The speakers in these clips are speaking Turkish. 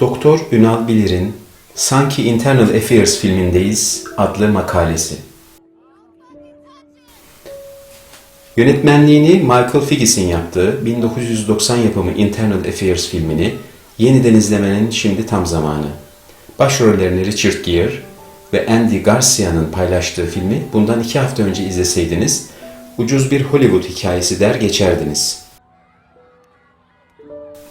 Doktor Ünal Bilir'in Sanki Internal Affairs filmindeyiz adlı makalesi. Yönetmenliğini Michael Figgis'in yaptığı 1990 yapımı Internal Affairs filmini yeniden izlemenin şimdi tam zamanı. Başrollerini Richard Gere ve Andy Garcia'nın paylaştığı filmi bundan iki hafta önce izleseydiniz ucuz bir Hollywood hikayesi der geçerdiniz.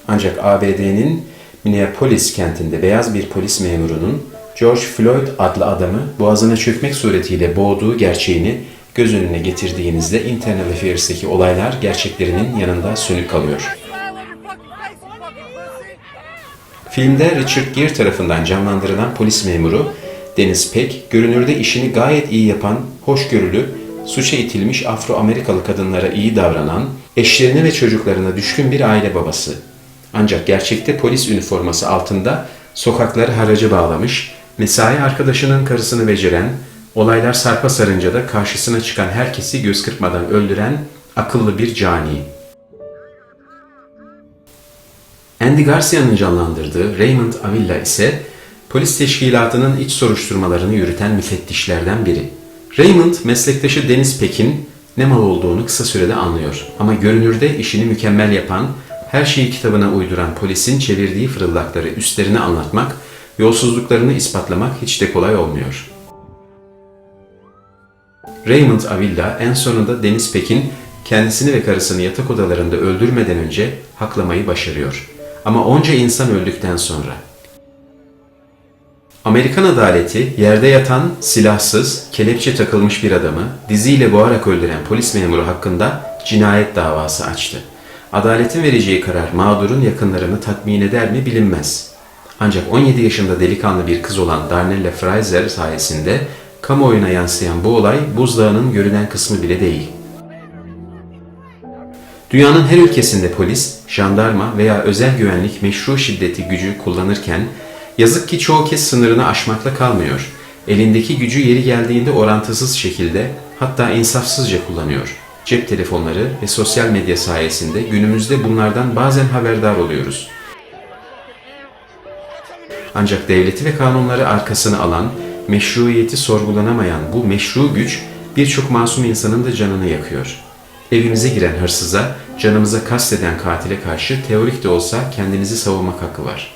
Ancak ABD'nin Minneapolis kentinde beyaz bir polis memurunun George Floyd adlı adamı boğazına çökmek suretiyle boğduğu gerçeğini göz önüne getirdiğinizde Internal Affairs'teki olaylar gerçeklerinin yanında sönük kalıyor. Filmde Richard Gere tarafından canlandırılan polis memuru Deniz Peck, görünürde işini gayet iyi yapan, hoşgörülü, suça itilmiş Afro-Amerikalı kadınlara iyi davranan, eşlerine ve çocuklarına düşkün bir aile babası. Ancak gerçekte polis üniforması altında sokakları haraca bağlamış, mesai arkadaşının karısını beceren, olaylar sarpa sarınca da karşısına çıkan herkesi göz kırpmadan öldüren akıllı bir cani. Andy Garcia'nın canlandırdığı Raymond Avila ise polis teşkilatının iç soruşturmalarını yürüten müfettişlerden biri. Raymond meslektaşı Deniz Peck'in ne mal olduğunu kısa sürede anlıyor ama görünürde işini mükemmel yapan, her şeyi kitabına uyduran polisin çevirdiği fırıldakları üstlerine anlatmak, yolsuzluklarını ispatlamak hiç de kolay olmuyor. Raymond Avila en sonunda Deniz Peck'in kendisini ve karısını yatak odalarında öldürmeden önce haklamayı başarıyor. Ama onca insan öldükten sonra. Amerikan adaleti yerde yatan, silahsız, kelepçe takılmış bir adamı diziyle boğarak öldüren polis memuru hakkında cinayet davası açtı. Adaletin vereceği karar mağdurun yakınlarını tatmin eder mi bilinmez. Ancak 17 yaşında delikanlı bir kız olan Darnella Fraser sayesinde kamuoyuna yansıyan bu olay buzdağının görünen kısmı bile değil. Dünyanın her ülkesinde polis, jandarma veya özel güvenlik meşru şiddeti gücü kullanırken yazık ki çoğu kez sınırını aşmakla kalmıyor. Elindeki gücü yeri geldiğinde orantısız şekilde hatta insafsızca kullanıyor. Cep telefonları ve sosyal medya sayesinde günümüzde bunlardan bazen haberdar oluyoruz. Ancak devleti ve kanunları arkasına alan, meşruiyeti sorgulanamayan bu meşru güç birçok masum insanın da canını yakıyor. Evimize giren hırsıza, canımıza kasteden katile karşı teorik de olsa kendinizi savunmak hakkı var.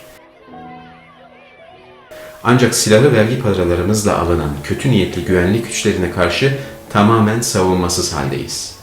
Ancak silahı vergi paralarımızla alınan kötü niyetli güvenlik güçlerine karşı tamamen savunmasız haldeyiz.